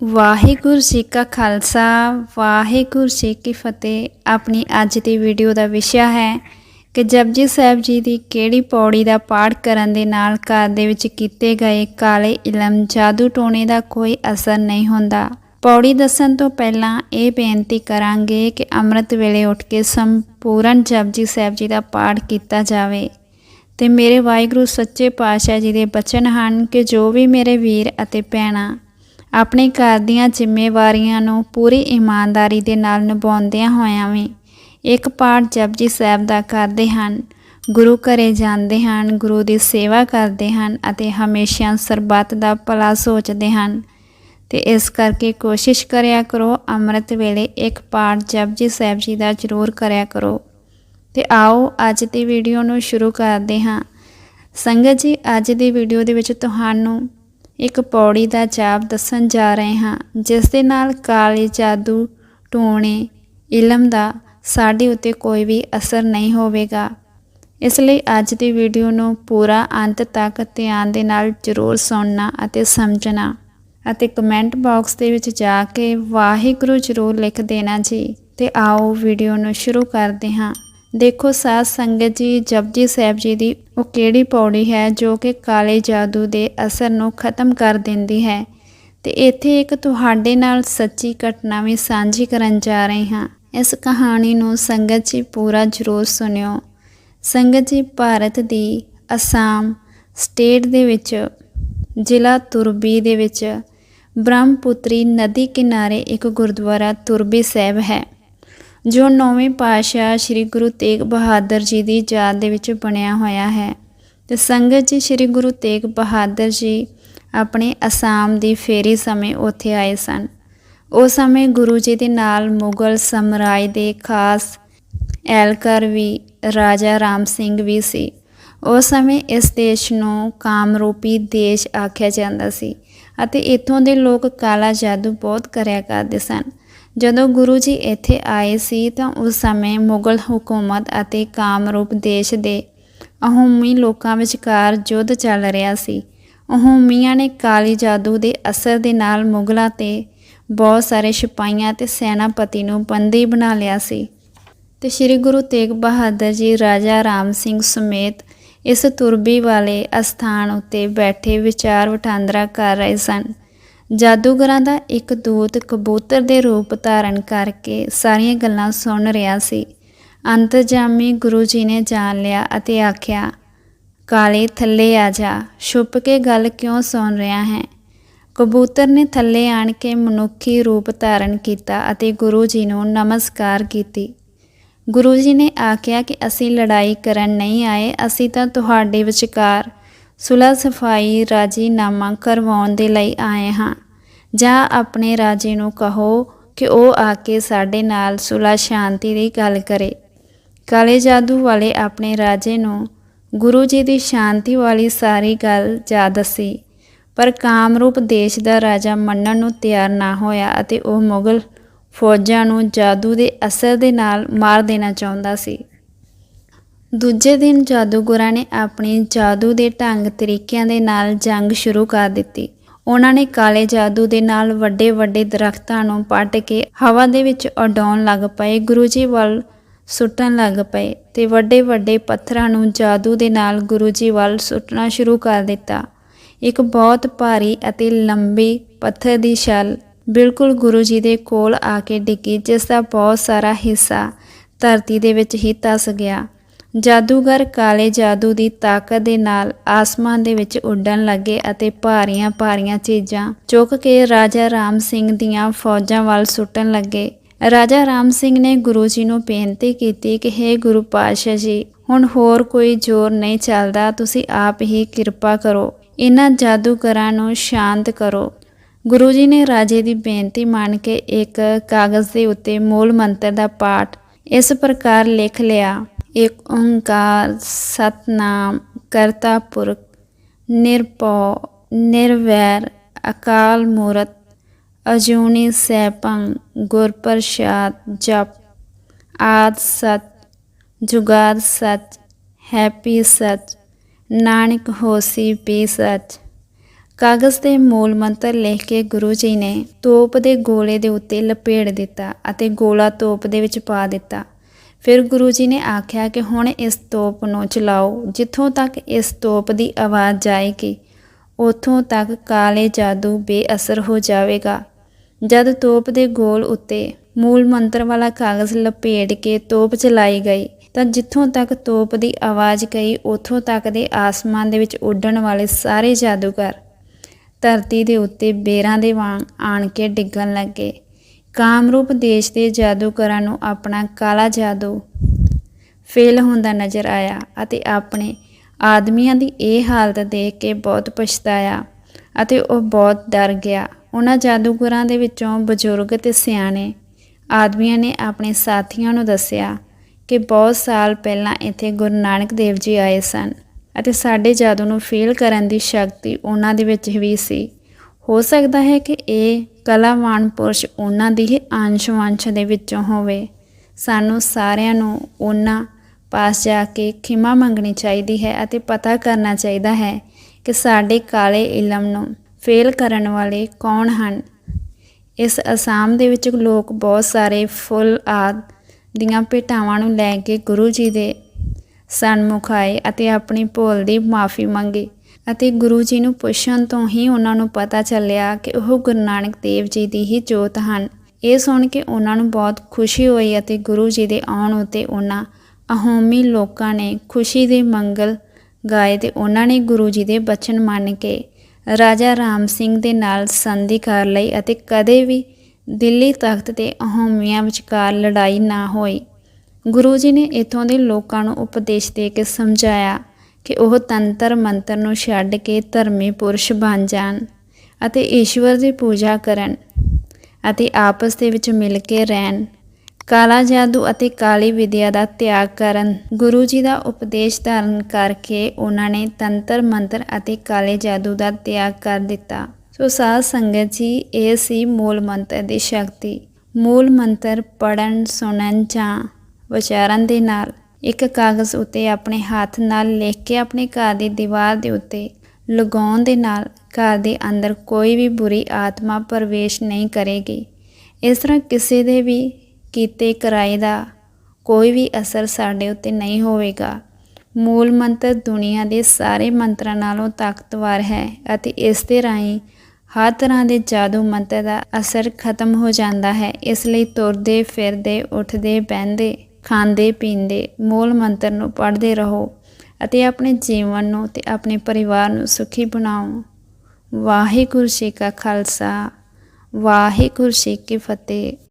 ਵਾਹਿਗੁਰੂ ਜੀ ਕਾ ਖਾਲਸਾ, ਵਾਹਿਗੁਰੂ ਜੀ ਕੀ ਫਤਿਹ। ਆਪਣੀ ਅੱਜ ਦੀ ਵੀਡੀਓ ਦਾ ਵਿਸ਼ਾ ਹੈ ਕਿ ਜਪਜੀ ਸਾਹਿਬ ਜੀ ਦੀ ਕਿਹੜੀ ਪੌੜੀ ਦਾ ਪਾਠ ਕਰਨ ਦੇ ਨਾਲ ਘਰ ਦੇ ਵਿੱਚ ਕੀਤੇ ਗਏ ਕਾਲੇ ਇਲਮ ਜਾਦੂ ਟੋਣੇ ਦਾ ਕੋਈ ਅਸਰ ਨਹੀਂ ਹੁੰਦਾ। ਪੌੜੀ ਦੱਸਣ ਤੋਂ ਪਹਿਲਾਂ ਇਹ ਬੇਨਤੀ ਕਰਾਂਗੇ ਕਿ ਅੰਮ੍ਰਿਤ ਵੇਲੇ ਉੱਠ ਕੇ ਸੰਪੂਰਨ ਜਪਜੀ ਸਾਹਿਬ ਜੀ ਦਾ ਪਾਠ ਕੀਤਾ ਜਾਵੇ। ਤੇ ਮੇਰੇ ਵਾਹਿਗੁਰੂ ਸੱਚੇ ਪਾਤਸ਼ਾਹ ਜੀ ਦੇ ਬਚਨ ਹਨ ਕਿ ਜੋ ਵੀ ਮੇਰੇ ਵੀਰ ਅਤੇ ਭੈਣਾਂ ਆਪਣੇ ਘਰ ਦੀਆਂ ਜ਼ਿੰਮੇਵਾਰੀਆਂ ਨੂੰ ਪੂਰੀ ਇਮਾਨਦਾਰੀ ਦੇ ਨਾਲ ਨਿਭਾਉਂਦਿਆਂ ਹੋਇਆਂ ਵੀ ਇੱਕ ਪਾਠ ਜਪਜੀ ਸਾਹਿਬ ਦਾ ਕਰਦੇ ਹਨ। ਗੁਰੂ ਘਰੇ ਜਾਂਦੇ ਹਨ, ਗੁਰੂ ਦੀ ਸੇਵਾ ਕਰਦੇ ਹਨ ਅਤੇ ਹਮੇਸ਼ਾ ਸਰਬੱਤ ਦਾ ਭਲਾ ਸੋਚਦੇ ਹਨ। ਤੇ ਇਸ ਕਰਕੇ ਕੋਸ਼ਿਸ਼ ਕਰਿਆ ਕਰੋ, ਅੰਮ੍ਰਿਤ ਵੇਲੇ ਇੱਕ ਪਾਠ ਜਪਜੀ ਸਾਹਿਬ ਜੀ ਦਾ ਜ਼ਰੂਰ ਕਰਿਆ ਕਰੋ। ਤੇ ਆਓ ਅੱਜ ਦੀ ਵੀਡੀਓ ਨੂੰ ਸ਼ੁਰੂ ਕਰਦੇ ਹਾਂ। ਸੰਗਤ ਜੀ, ਅੱਜ ਦੀ ਵੀਡੀਓ ਦੇ ਵਿੱਚ ਤੁਹਾਨੂੰ ਇੱਕ ਪੌੜੀ ਦਾ ਜਾਪ ਦੱਸਣ ਜਾ ਰਹੇ ਹਾਂ, ਜਿਸ ਦੇ ਨਾਲ ਕਾਲੇ ਜਾਦੂ, ਟੂਣੇ, ਇਲਮ ਦਾ ਸਾਡੇ ਉੱਤੇ ਕੋਈ ਵੀ ਅਸਰ ਨਹੀਂ ਹੋਵੇਗਾ। ਇਸ ਲਈ ਅੱਜ ਦੀ ਵੀਡੀਓ ਨੂੰ ਪੂਰਾ ਅੰਤ ਤੱਕ ਧਿਆਨ ਦੇ ਨਾਲ ਜ਼ਰੂਰ ਸੁਣਨਾ ਅਤੇ ਸਮਝਣਾ ਅਤੇ ਕਮੈਂਟ ਬਾਕਸ ਦੇ ਵਿੱਚ ਜਾ ਕੇ ਵਾਹਿਗੁਰੂ ਜ਼ਰੂਰ ਲਿਖ ਦੇਣਾ ਜੀ। ਤੇ ਆਓ ਵੀਡੀਓ ਨੂੰ ਸ਼ੁਰੂ ਕਰਦੇ ਹਾਂ। ਦੇਖੋ ਸਾਧ ਸੰਗਤ ਜੀ ਜਪਜੀ ਸਾਹਿਬ ਜੀ ਦੀ ਉਹ ਕਿਹੜੀ ਪੌੜੀ ਹੈ ਜੋ ਕਿ ਕਾਲੇ ਜਾਦੂ ਦੇ ਅਸਰ ਨੂੰ ਖਤਮ ਕਰ ਦਿੰਦੀ ਹੈ। ਤੇ ਇੱਥੇ ਇੱਕ ਤੁਹਾਡੇ ਨਾਲ ਸੱਚੀ ਘਟਨਾ ਵੀ ਸਾਂਝੀ ਕਰਨ ਜਾ ਰਹੇ ਹਾਂ। ਇਸ ਕਹਾਣੀ ਨੂੰ ਸੰਗਤ ਜੀ ਪੂਰਾ ਜ਼ਰੂਰ ਸੁਣਿਓ। ਸੰਗਤ ਜੀ, ਭਾਰਤ ਦੀ ਅਸਾਮ ਸਟੇਟ ਦੇ ਵਿੱਚ, ਜ਼ਿਲ੍ਹਾ ਤੁਰਬੀ ਦੇ ਵਿੱਚ ਬ੍ਰਹਮਪੁੱਤਰੀ ਨਦੀ ਕਿਨਾਰੇ ਇੱਕ ਗੁਰਦੁਆਰਾ ਤੁਰਬੀ ਸਾਹਿਬ ਹੈ। ਜੋ ਨੌਵੇਂ ਪਾਤਸ਼ਾਹ ਸ੍ਰੀ ਗੁਰੂ ਤੇਗ ਬਹਾਦਰ ਜੀ ਦੀ ਯਾਦ ਦੇ ਵਿੱਚ ਬਣਿਆ ਹੋਇਆ ਹੈ। ਤੇ ਸੰਗਤ ਜੀ ਸ੍ਰੀ ਗੁਰੂ ਤੇਗ ਬਹਾਦਰ ਜੀ ਆਪਣੇ ਅਸਾਮ ਦੀ ਫੇਰੀ ਸਮੇਂ ਉੱਥੇ ਆਏ ਸਨ। ਉਸ ਸਮੇਂ ਗੁਰੂ ਜੀ ਦੇ ਨਾਲ ਮੁਗਲ ਸਮਰਾਜ ਦੇ ਖਾਸ ਐਲਕਰ ਵੀ, ਰਾਜਾ ਰਾਮ ਸਿੰਘ ਵੀ ਸੀ। ਉਸ ਸਮੇਂ ਇਸ ਦੇਸ਼ ਨੂੰ ਕਾਮਰੂਪੀ ਦੇਸ਼ ਆਖਿਆ ਜਾਂਦਾ ਸੀ ਅਤੇ ਇੱਥੋਂ ਦੇ ਲੋਕ ਕਾਲਾ ਜਾਦੂ ਬਹੁਤ ਕਰਿਆ ਕਰਦੇ ਸਨ। ਜਦੋਂ ਗੁਰੂ ਜੀ ਇੱਥੇ ਆਏ ਸੀ ਤਾਂ ਉਸ ਸਮੇਂ ਮੁਗਲ ਹਕੂਮਤ ਅਤੇ ਕਾਮਰੂਪ ਦੇਸ਼ ਦੇ ਅਹੂਮੀ ਲੋਕਾਂ ਵਿਚਕਾਰ ਯੁੱਧ ਚੱਲ ਰਿਹਾ ਸੀ। ਅਹੂਮੀਆਂ ਨੇ ਕਾਲੀ ਜਾਦੂ ਦੇ ਅਸਰ ਦੇ ਨਾਲ ਮੁਗਲਾਂ ਤੇ ਬਹੁਤ ਸਾਰੇ ਸਿਪਾਹੀਆਂ ਤੇ ਸੈਨਾਪਤੀ ਨੂੰ ਬੰਦੀ ਬਣਾ ਲਿਆ ਸੀ। ਤੇ ਸ੍ਰੀ ਗੁਰੂ ਤੇਗ ਬਹਾਦਰ ਜੀ, ਰਾਜਾ ਰਾਮ ਸਿੰਘ ਸਮੇਤ ਇਸ ਤੁਰਬੀ ਵਾਲੇ ਅਸਥਾਨ ਉੱਤੇ ਬੈਠੇ ਵਿਚਾਰ ਵਟਾਂਦਰਾ ਕਰ ਰਹੇ ਸਨ। ਜਾਦੂਗਰਾਂ ਦਾ ਇੱਕ ਦੂਤ ਕਬੂਤਰ ਦੇ ਰੂਪ ਧਾਰਨ ਕਰਕੇ ਸਾਰੀਆਂ ਗੱਲਾਂ ਸੁਣ ਰਿਹਾ ਸੀ। ਅੰਤਜਾਮੀ ਗੁਰੂ ਜੀ ਨੇ ਜਾਣ ਲਿਆ ਅਤੇ ਆਖਿਆ, ਕਾਲੇ, ਥੱਲੇ ਆ ਜਾ, ਛੁਪ ਕੇ ਗੱਲ ਕਿਉਂ ਸੁਣ ਰਿਹਾ ਹੈ? ਕਬੂਤਰ ਨੇ ਥੱਲੇ ਆਣ ਕੇ ਮਨੁੱਖੀ ਰੂਪ ਧਾਰਨ ਕੀਤਾ ਅਤੇ ਗੁਰੂ ਜੀ ਨੂੰ ਨਮਸਕਾਰ ਕੀਤੀ। ਗੁਰੂ ਜੀ ਨੇ ਆਖਿਆ ਕਿ ਅਸੀਂ ਲੜਾਈ ਕਰਨ ਨਹੀਂ ਆਏ, ਅਸੀਂ ਤਾਂ ਤੁਹਾਡੇ ਵਿਚਕਾਰ ਸੁਲਹ ਸਫ਼ਾਈ ਰਾਜੀਨਾਮਾ ਕਰਵਾਉਣ ਦੇ ਲਈ ਆਏ ਹਾਂ। ਜਾਂ ਆਪਣੇ ਰਾਜੇ ਨੂੰ ਕਹੋ ਕਿ ਉਹ ਆ ਕੇ ਸਾਡੇ ਨਾਲ ਸੁਲਹ ਸ਼ਾਂਤੀ ਦੀ ਗੱਲ ਕਰੇ। ਕਾਲੇ ਜਾਦੂ ਵਾਲੇ ਆਪਣੇ ਰਾਜੇ ਨੂੰ ਗੁਰੂ ਜੀ ਦੀ ਸ਼ਾਂਤੀ ਵਾਲੀ ਸਾਰੀ ਗੱਲ ਜਾ ਦੱਸੀ। ਪਰ ਕਾਮਰੂਪ ਦੇਸ਼ ਦਾ ਰਾਜਾ ਮੰਨਣ ਨੂੰ ਤਿਆਰ ਨਾ ਹੋਇਆ ਅਤੇ ਉਹ ਮੁਗਲ ਫੌਜਾਂ ਨੂੰ ਜਾਦੂ ਦੇ ਅਸਰ ਦੇ ਨਾਲ ਮਾਰ ਦੇਣਾ ਚਾਹੁੰਦਾ ਸੀ। ਦੂਜੇ ਦਿਨ ਜਾਦੂਗਰਾਂ ਨੇ ਆਪਣੇ ਜਾਦੂ ਦੇ ਢੰਗ ਤਰੀਕਿਆਂ ਦੇ ਨਾਲ ਜੰਗ ਸ਼ੁਰੂ ਕਰ ਦਿੱਤੀ। ਉਹਨਾਂ ਨੇ ਕਾਲੇ ਜਾਦੂ ਦੇ ਨਾਲ ਵੱਡੇ ਵੱਡੇ ਦਰਖਤਾਂ ਨੂੰ ਪੱਟ ਕੇ ਹਵਾ ਦੇ ਵਿੱਚ ਉਡਾਉਣ ਲੱਗ ਪਏ ਗੁਰੂ ਜੀ ਵੱਲ ਸੁੱਟਣ ਲੱਗ ਪਏ ਤੇ ਵੱਡੇ ਵੱਡੇ ਪੱਥਰਾਂ ਨੂੰ ਜਾਦੂ ਦੇ ਨਾਲ ਗੁਰੂ ਜੀ ਵੱਲ ਸੁੱਟਣਾ ਸ਼ੁਰੂ ਕਰ ਦਿੱਤਾ। ਇੱਕ ਬਹੁਤ ਭਾਰੀ ਅਤੇ ਲੰਬੀ ਪੱਥਰ ਦੀ ਛਲ ਬਿਲਕੁਲ ਗੁਰੂ ਜੀ ਦੇ ਕੋਲ ਆ ਕੇ ਡਿੱਗੀ, ਜਿਸ ਦਾ ਬਹੁਤ ਸਾਰਾ ਹਿੱਸਾ ਧਰਤੀ ਦੇ ਵਿੱਚ ਹੀ ਤਸ ਗਿਆ। ਜਾਦੂਗਰ ਕਾਲੇ ਜਾਦੂ ਦੀ ਤਾਕਤ ਦੇ ਨਾਲ ਆਸਮਾਨ ਦੇ ਵਿੱਚ ਉੱਡਣ ਲੱਗੇ ਅਤੇ ਭਾਰੀਆਂ ਭਾਰੀਆਂ ਚੀਜ਼ਾਂ ਚੁੱਕ ਕੇ ਰਾਜਾ ਰਾਮ ਸਿੰਘ ਦੀਆਂ ਫੌਜਾਂ ਵੱਲ ਸੁੱਟਣ ਲੱਗੇ। ਰਾਜਾ ਰਾਮ ਸਿੰਘ ਨੇ ਗੁਰੂ ਜੀ ਨੂੰ ਬੇਨਤੀ ਕੀਤੀ ਕਿ हे ਗੁਰੂ ਪਾਤਸ਼ਾਹ ਜੀ, ਹੁਣ ਹੋਰ ਕੋਈ ਜ਼ੋਰ ਨਹੀਂ ਚੱਲਦਾ, ਤੁਸੀਂ ਆਪ ਹੀ ਕਿਰਪਾ ਕਰੋ। ਇਹਨਾਂ ਜਾਦੂਗਰਾਂ ਨੂੰ ਸ਼ਾਂਤ ਕਰੋ। ਗੁਰੂ ਜੀ ਨੇ ਰਾਜੇ ਦੀ ਬੇਨਤੀ ਮੰਨ ਕੇ ਇੱਕ ਕਾਗਜ਼ ਦੇ ਉੱਤੇ ਮੂਲ ਮੰਤਰ ਦਾ ਪਾਠ ਇਸ ਪ੍ਰਕਾਰ ਲਿਖ ਲਿਆ। ਇੱਕ ਓੰਕਾਰ ਸਤਨਾਮ ਕਰਤਾ ਪੁਰਖ ਨਿਰਭਉ ਨਿਰਵੈਰ ਅਕਾਲ ਮੂਰਤ ਅਜੂਨੀ ਸੈਭੰ ਗੁਰ ਪ੍ਰਸਾਦ ਜਪ ਆਦ ਸਤ ਜੁਗਾਦ ਸਚ ਹੈਪੀ ਸਚ ਨਾਨਕ ਹੋਸੀ ਪੀ ਸਚ ਕਾਗਜ਼ ਦੇ ਮੂਲ ਮੰਤਰ ਲਿਖ ਕੇ ਗੁਰੂ ਜੀ ਨੇ ਤੋਪ ਦੇ ਗੋਲੇ ਦੇ ਉੱਤੇ ਲਪੇੜ ਦਿੱਤਾ ਅਤੇ ਗੋਲਾ ਤੋਪ ਦੇ ਵਿੱਚ ਪਾ ਦਿੱਤਾ ਫਿਰ ਗੁਰੂ ਜੀ ਨੇ ਆਖਿਆ ਕਿ ਹੁਣ ਇਸ ਤੋਪ ਨੂੰ ਚਲਾਓ, ਜਿੱਥੋਂ ਤੱਕ ਇਸ ਤੋਪ ਦੀ ਆਵਾਜ਼ ਜਾਏਗੀ, ਉਥੋਂ ਤੱਕ ਕਾਲੇ ਜਾਦੂ ਬੇਅਸਰ ਹੋ ਜਾਵੇਗਾ। ਜਦ ਤੋਪ ਦੇ ਗੋਲ ਉੱਤੇ ਮੂਲ ਮੰਤਰ ਵਾਲਾ ਕਾਗਜ਼ ਲਪੇਟ ਕੇ ਤੋਪ ਚਲਾਈ ਗਈ, ਤਾਂ ਜਿੱਥੋਂ ਤੱਕ ਤੋਪ ਦੀ ਆਵਾਜ਼ ਗਈ, ਉਥੋਂ ਤੱਕ ਦੇ ਆਸਮਾਨ ਦੇ ਵਿੱਚ ਉੱਡਣ ਵਾਲੇ ਸਾਰੇ ਜਾਦੂਗਰ ਧਰਤੀ ਦੇ ਉੱਤੇ ਬੇਰਾਂ ਦੇ ਵਾਂਗ ਆਣ ਕੇ ਡਿੱਗਣ ਲੱਗੇ। ਕਾਮਰੂਪ ਦੇਸ਼ ਦੇ ਜਾਦੂਗਰਾਂ ਨੂੰ ਆਪਣਾ ਕਾਲਾ ਜਾਦੂ ਫੇਲ ਹੁੰਦਾ ਨਜ਼ਰ ਆਇਆ ਅਤੇ ਆਪਣੇ ਆਦਮੀਆਂ ਦੀ ਇਹ ਹਾਲਤ ਦੇਖ ਕੇ ਬਹੁਤ ਪਛਤਾਇਆ ਅਤੇ ਉਹ ਬਹੁਤ ਡਰ ਗਿਆ। ਉਹਨਾਂ ਜਾਦੂਗਰਾਂ ਦੇ ਵਿੱਚੋਂ ਬਜ਼ੁਰਗ ਤੇ ਸਿਆਣੇ ਆਦਮੀਆਂ ਨੇ ਆਪਣੇ ਸਾਥੀਆਂ ਨੂੰ ਦੱਸਿਆ ਕਿ ਬਹੁਤ ਸਾਲ ਪਹਿਲਾਂ ਇੱਥੇ ਗੁਰੂ ਨਾਨਕ ਦੇਵ ਜੀ ਆਏ ਸਨ ਅਤੇ ਸਾਡੇ ਜਾਦੂ ਨੂੰ ਫੇਲ ਕਰਨ ਦੀ ਸ਼ਕਤੀ ਉਹਨਾਂ ਦੇ ਵਿੱਚ ਵੀ ਸੀ। ਹੋ ਸਕਦਾ ਹੈ ਕਿ ਇਹ ਕਲਾਵਾਨ ਪੁਰਸ਼ ਉਹਨਾਂ ਦੀ ਹੀ ਅੰਸ਼ ਵੰਸ਼ ਦੇ ਵਿੱਚੋਂ ਹੋਵੇ। ਸਾਨੂੰ ਸਾਰਿਆਂ ਨੂੰ ਉਹਨਾਂ ਪਾਸ ਜਾ ਕੇ ਖਿਮਾ ਮੰਗਣੀ ਚਾਹੀਦੀ ਹੈ ਅਤੇ ਪਤਾ ਕਰਨਾ ਚਾਹੀਦਾ ਹੈ ਕਿ ਸਾਡੇ ਕਾਲੇ ਇਲਮ ਨੂੰ ਫੇਲ ਕਰਨ ਵਾਲੇ ਕੌਣ ਹਨ। ਇਸ ਅਸਾਮ ਦੇ ਵਿੱਚ ਲੋਕ ਬਹੁਤ ਸਾਰੇ ਫੁੱਲ ਆਦ ਦੀਆਂ ਭੇਟਾਵਾਂ ਨੂੰ ਲੈ ਕੇ ਗੁਰੂ ਜੀ ਦੇ ਸਨਮੁਖ ਆਏ ਅਤੇ ਆਪਣੀ ਭੁੱਲ ਦੀ ਮਾਫੀ ਮੰਗੀ। ਅਤੇ ਗੁਰੂ ਜੀ ਨੂੰ ਪੁੱਛਣ ਤੋਂ ਹੀ ਉਹਨਾਂ ਨੂੰ ਪਤਾ ਚੱਲਿਆ ਕਿ ਉਹ ਗੁਰੂ ਨਾਨਕ ਦੇਵ ਜੀ ਦੀ ਹੀ ਜੋਤ ਹਨ। ਇਹ ਸੁਣ ਕੇ ਉਹਨਾਂ ਨੂੰ ਬਹੁਤ ਖੁਸ਼ੀ ਹੋਈ ਅਤੇ ਗੁਰੂ ਜੀ ਦੇ ਆਉਣ ਉਤੇ ਉਹਨਾਂ ਅਹੋਮੀ ਲੋਕਾਂ ਨੇ ਖੁਸ਼ੀ ਦੇ ਮੰਗਲ ਗਾਏ ਤੇ ਉਹਨਾਂ ਨੇ ਗੁਰੂ ਜੀ ਦੇ ਬਚਨ ਮੰਨ ਕੇ ਰਾਜਾ ਰਾਮ ਸਿੰਘ ਦੇ ਨਾਲ ਸੰਧੀ ਕਰ ਲਈ ਅਤੇ ਕਦੇ ਵੀ ਦਿੱਲੀ ਤਖਤ ਤੇ ਅਹੋਮੀਆਂ ਵਿਚਕਾਰ ਲੜਾਈ ਨਾ ਹੋਈ। ਗੁਰੂ ਜੀ ਨੇ ਇਥੋਂ ਦੇ ਲੋਕਾਂ ਨੂੰ ਉਪਦੇਸ਼ ਦੇ ਕੇ ਸਮਝਾਇਆ ਕਿ ਉਹ ਤੰਤਰ ਮੰਤਰ ਨੂੰ ਛੱਡ ਕੇ ਧਰਮੀ ਪੁਰਸ਼ ਬਣ ਜਾਣ ਅਤੇ ਈਸ਼ਵਰ ਦੀ ਪੂਜਾ ਕਰਨ ਅਤੇ ਆਪਸ ਦੇ ਵਿੱਚ ਮਿਲ ਕੇ ਰਹਿਣ, ਕਾਲਾ ਜਾਦੂ ਅਤੇ ਕਾਲੀ ਵਿਦਿਆ ਦਾ ਤਿਆਗ ਕਰਨ, ਗੁਰੂ ਜੀ ਦਾ ਉਪਦੇਸ਼ ਧਾਰਨ ਕਰਕੇ ਉਹਨਾਂ ਨੇ ਤੰਤਰ ਮੰਤਰ ਅਤੇ ਕਾਲੇ ਜਾਦੂ ਦਾ ਤਿਆਗ ਕਰ ਦਿੱਤਾ। ਸੋ ਸਾਧ ਸੰਗਤ ਜੀ, ਇਹ ਸੀ ਮੂਲ ਮੰਤਰ ਦੀ ਸ਼ਕਤੀ। ਮੂਲ ਮੰਤਰ ਪੜਨ ਸੁਣਨ ਜਾਂ ਵਿਚਾਰਨ ਦੇ ਨਾਲ ਇੱਕ ਕਾਗਜ਼ ਉੱਤੇ ਆਪਣੇ ਹੱਥ ਨਾਲ ਲਿਖ ਕੇ ਆਪਣੇ ਘਰ ਦੀ ਦੀਵਾਰ ਦੇ ਉੱਤੇ ਲਗਾਉਣ ਦੇ ਨਾਲ ਘਰ ਦੇ ਅੰਦਰ ਕੋਈ ਵੀ ਬੁਰੀ ਆਤਮਾ ਪ੍ਰਵੇਸ਼ ਨਹੀਂ ਕਰੇਗੀ। ਇਸ ਤਰ੍ਹਾਂ ਕਿਸੇ ਦੇ ਵੀ ਕੀਤੇ ਕਿਰਾਏ ਦਾ ਕੋਈ ਵੀ ਅਸਰ ਸਾਡੇ ਉੱਤੇ ਨਹੀਂ ਹੋਵੇਗਾ। ਮੂਲ ਮੰਤਰ ਦੁਨੀਆ ਦੇ ਸਾਰੇ ਮੰਤਰਾਂ ਨਾਲੋਂ ਤਾਕਤਵਰ ਹੈ ਅਤੇ ਇਸ ਦੇ ਰਾਹੀਂ ਹਰ ਤਰ੍ਹਾਂ ਦੇ ਜਾਦੂ ਮੰਤਰ ਦਾ ਅਸਰ ਖਤਮ ਹੋ ਜਾਂਦਾ ਹੈ। ਇਸ ਲਈ ਤੁਰਦੇ ਫਿਰਦੇ, ਉੱਠਦੇ, ਬਹਿੰਦੇ ਖਾਂਦੇ, ਪੀਂਦੇ, ਮੂਲ ਮੰਤਰ ਨੂੰ ਪੜ੍ਹਦੇ ਰਹੋ ਅਤੇ ਆਪਣੇ ਜੀਵਨ ਨੂੰ ਤੇ ਆਪਣੇ ਪਰਿਵਾਰ ਨੂੰ ਸੁਖੀ ਬਣਾਓ। ਵਾਹਿਗੁਰੂ ਜੀ ਕਾ ਖਾਲਸਾ, ਵਾਹਿਗੁਰੂ ਜੀ ਕੀ ਫਤਿਹ।